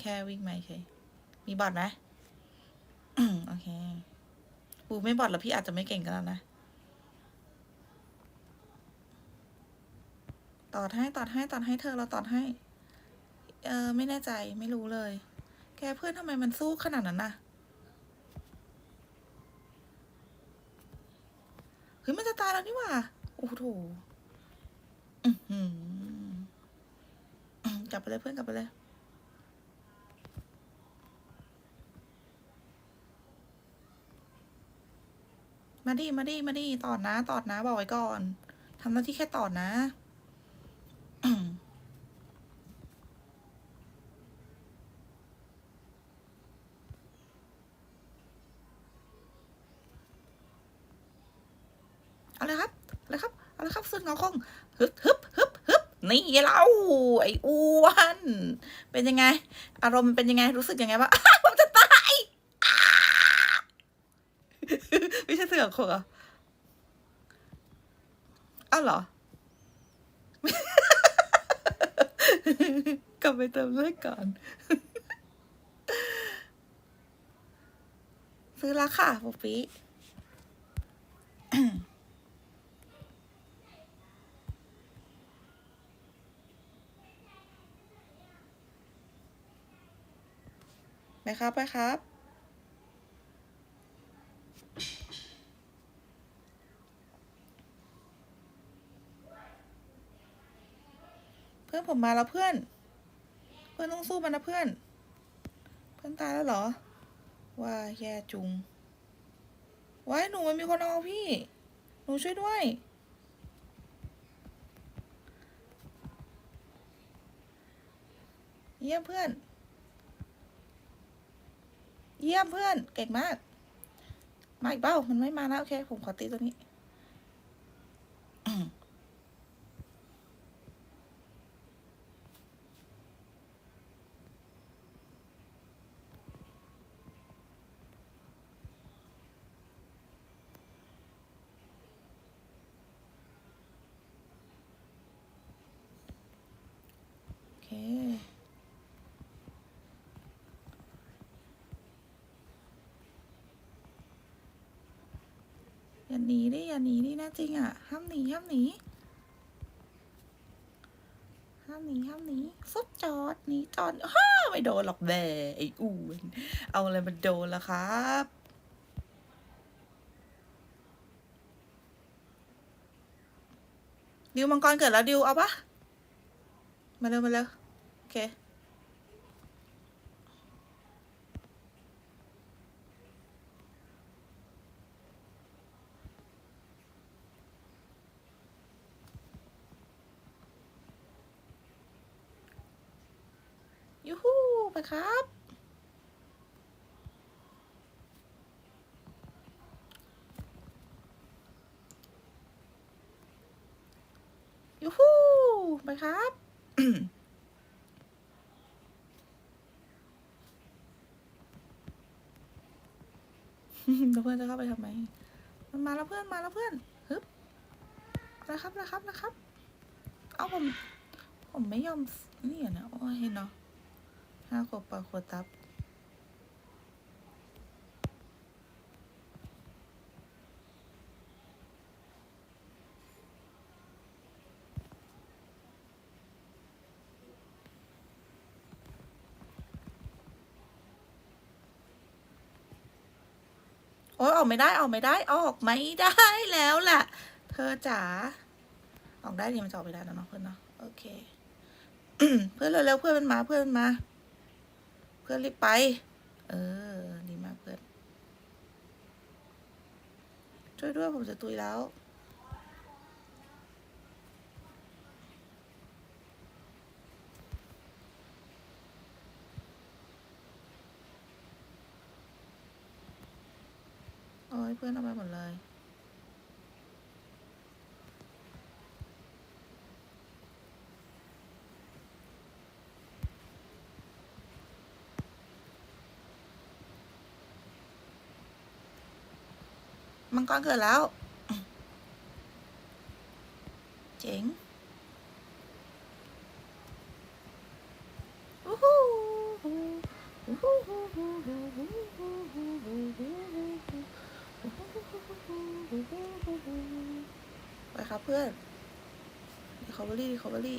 แค่วิ่งไม่เคยมีบอทไหมโอเคปูไม่บอทแล้วพี่อาจจะไม่เก่งกันแล้วนะ ตอดให้ตอดให้ตอดให้เธอเราตอดให้ เออไม่แน่ใจไม่รู้เลย แกเพื่อนทำไมมันสู้ขนาดนั้นน่ะเฮ้ยมันจะตายแล้วนี่หว่า โอ้โหกลับไปเลยเพื่อนกลับไปเลย มาดิมาดิมาดิตอดนะ ตอดนะ บอกไว้ก่อนทำหน้าที่แค่ตอดนะเอาเลยครับเอาเลยครับเอาเลยครับสุดเงาคงฮึบฮึบฮึบฮึบนี่เราไอ้อ้วน เป็นยังไง อารมณ์มันเป็นยังไงรู้สึกยังไงบ้าง ผมจะตายอ้า ไม่ใช่เสือกคงเหรออ้าวเหรอ กลับไปเติมเลือดก่อน ซื้อแล้วค่ะปุกปี้ไปครับ ไปครับ อนผมมาแล้วเพื่อน เพื่อนต้องสู้มันนะเพื่อน เพื่อนตายแล้วเหรอ ว่าแย่จุงว้ายหนูมันมีคนเอาพี่ หนูช่วยด้วย เยี่ยมเพื่อน เยี่ยมเพื่อน เก่งมาก มาอีกเป้ามันไม่มาแล้วโอเค ผมขอตีตัวนี้ อืมโอเคอย่าหนีดิอย่าหนีดินะจริงอะ ห้ามหนีห้ามหนีห้ามหนีห้ามหนีซุบจอดหนีจอดฮ่าไม่โดนหรอกแบไอ้อ้วนเอาอะไรมาโดนล่ะครับดิวมังกรเกิดแล้วดิวเอาปะมาเร็วมาเร็ว เค ยูฮูไปครับยูฮูไปครับ แล้วเพื่อนจะเข้าไปทำไม มันมาแล้วเพื่อนมาแล้วเพื่อนฮึบนะครับนะครับนะครับ เอาผม ผมไม่ยอมนี่อะนะโอ้ยเนาะห้าขวบปากขวดตับ อ้ยออกไม่ได้ออกไม่ได้ออกไม่ได้แล้วแหละเธอจ๋าออกได้ดีมันจะออกไปได้แล้วเนาะเพื่อนเนาะโอเคเพื่อนเร็วๆเพื่อนมันมาเพื่อนมันมา เพื่อนรีบไป เออดีมากเพื่อนช่วยด้วยผมจะตุยแล้ว โอ้ยเพื่อนเอาไปหมดเลยมังกรเกิดแล้ว เจ๋งวู้ฮู้ ไปครับเพื่อน recovery recovery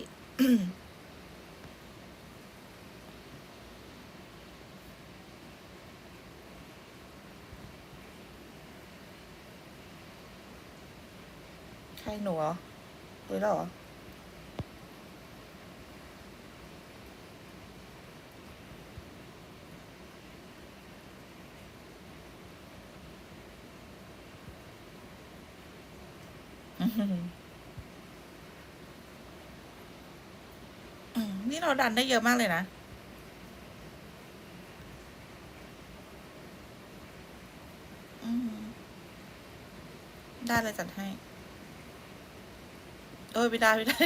ใครหนูเหรอหรือเราเหรอ เราดันได้เยอะมากเลยนะ ได้เลยจัดให้ เออไม่ได้ไม่ได้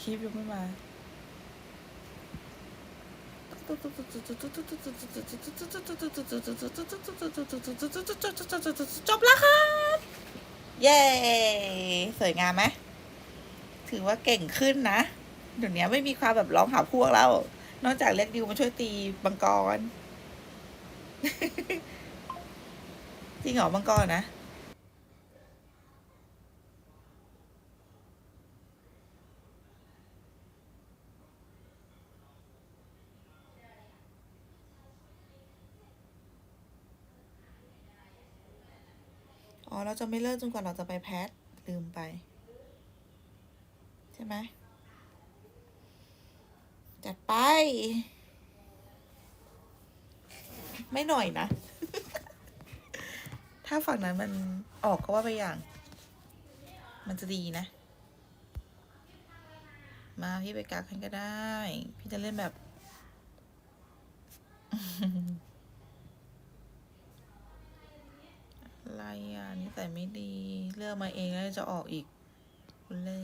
คลิปยังไม่มาจบแล้วครับเย้ สวยงามไหมถือว่าเก่งขึ้นนะ เดี๋ยวนี้ไม่มีความแบบร้องหาพวกแล้ว นอกจากเรียกดิวมาช่วยตีบังกร จริงเหรอบังกรนะอ๋อ เราจะไม่เลิกจนกว่าเราจะไปแพทลืมไป ใช่ไหม จัดไป ไม่หน่อยนะ ถ้าฝั่งนั้นมันออกก็ว่าไปอย่าง มันจะดีนะ มาพี่ไปกักกันก็ได้ พี่จะเล่นแบบอะไรอะนิสัยไม่ดี เลือกมาเองแล้วจะออกอีกคุณเล่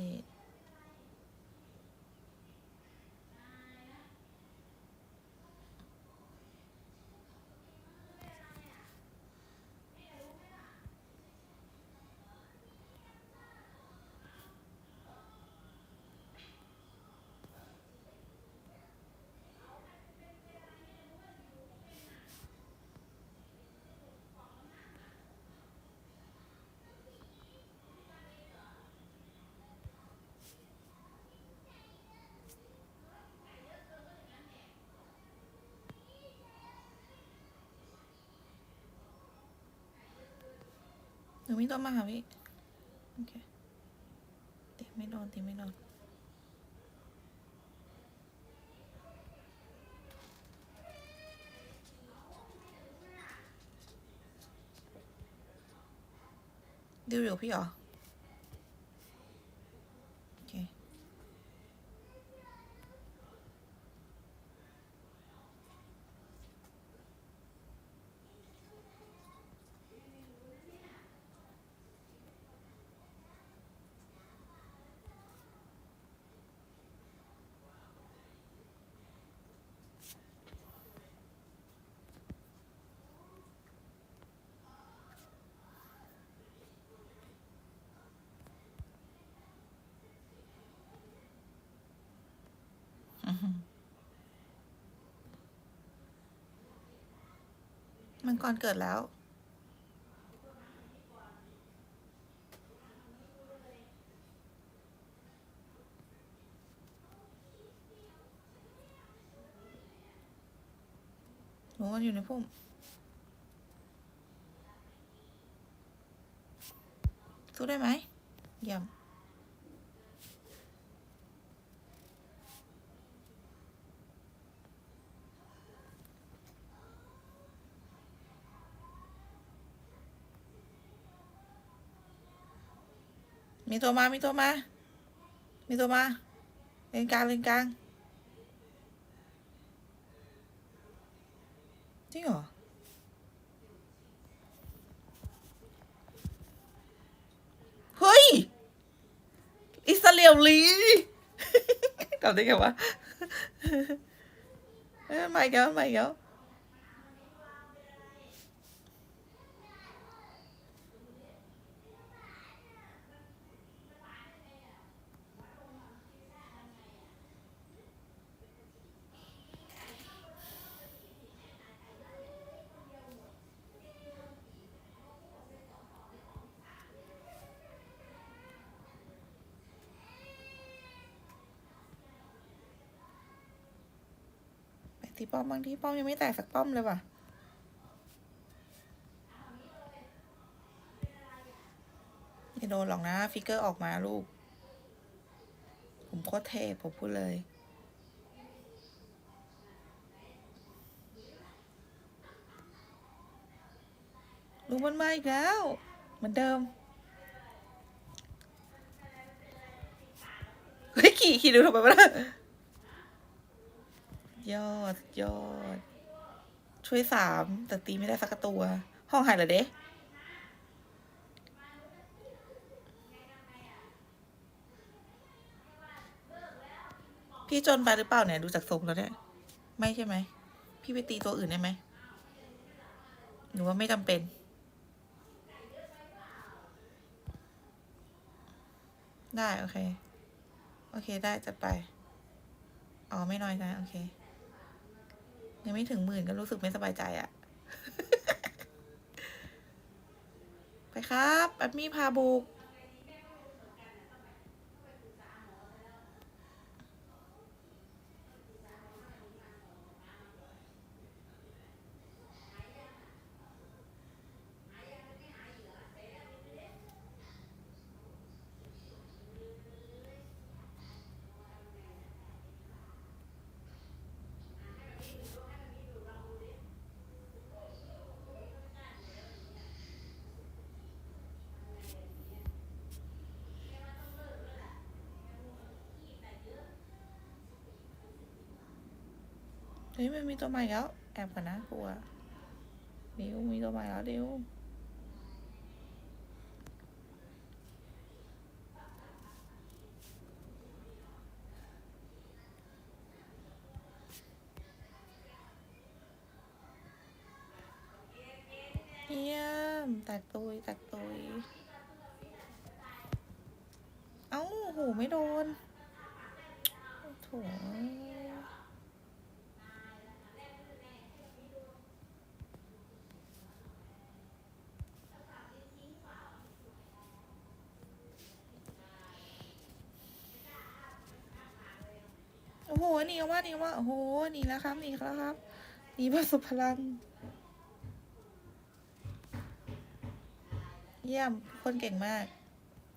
นูไม่โดนมาค่ะพี่โอเคตีไม่โดนตีไม่โดนดิวอยู่พี่เหรอ มังกรเกิดแล้ว หนูมันอยู่ในพุ่มสู้ได้ไหมเยี่ยม มีตัวมา มีตัวมา มีตัวมาเลนกลางเลนกลางจริงเหรอ เฮ้ย อิสราเอลลีกลับได้ไงวะเอ้ยมาอีกแล้วไมาอีกแล้ว ตีป้อมบางที่ป้อมยังไม่แตกสักป้อมเลยว่ะไม่โดนหรอกนะ ฟิกเกอร์ออกมาลูก ผมโคตรเทพผมพูดเลยลูกมันมาอีกแล้ว เหมือนเดิม เฮ้ย ขี่ขี่ดูทำไมวะ ยอดยอด ช่วยสามแต่ตีไม่ได้สักตัว ห้องหายเหรอเด้พี่จนไปหรือเปล่าเนี่ย ดูจากทรงแล้วเนี่ยไม่ใช่ไหม พี่ไปตีตัวอื่นได้ไหมหนูว่าไม่จำเป็นได้ โอเค โอเค ได้จัดไป อ๋อ ไม่น้อยนะโอเค ยังไม่ถึงหมื่นก็รู้สึกไม่สบายใจอะไปครับแอดมี่พาบุก ฮ้ยมันมีตัวใหม่แล้ว แอบกันนะกลัวดิวมีตัวใหม่แล้วดิวเยี่ยมแตกตุยแตกตุยเอ้าโหไม่โดนโถ หนีออกมาหนีออกมาโอ้โหหนีแล้วครับหนีแล้วครับหนีแบบสุพลัง เยี่ยมคนเก่งมาก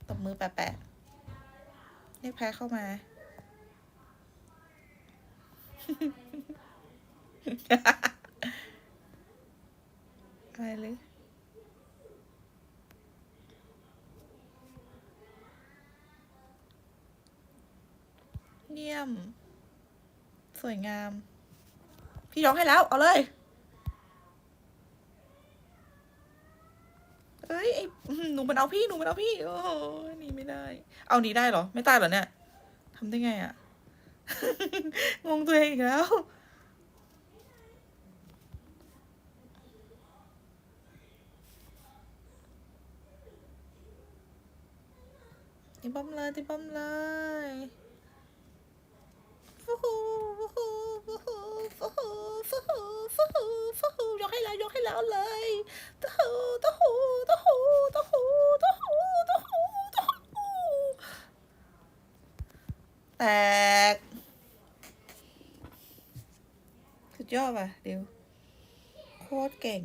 ตบมือแปะๆเรียกแพ้เข้ามาอะไรเลยเยี่ยม สวยงาม พี่ร้องให้แล้ว เอาเลย เอ้ยไอ้หนูมันเอาพี่หนูมันเอาพี่ โอ้โหหนีไม่ได้ เอาหนีได้เหรอ ไม่ตายเหรอเนี่ยทำได้ไงอะงงตัวเองอีกแล้วติป้อมเลยติป้อมเลยฟู ฟูฮูฟูฮูฟูฮูยกให้แล้วยกให้แล้วเลยตะฮูตะฮูตะฮูตะฮูตะฮูตะฮูตะฮูแตก สุดยอดว่ะเดียวโคตรเก่ง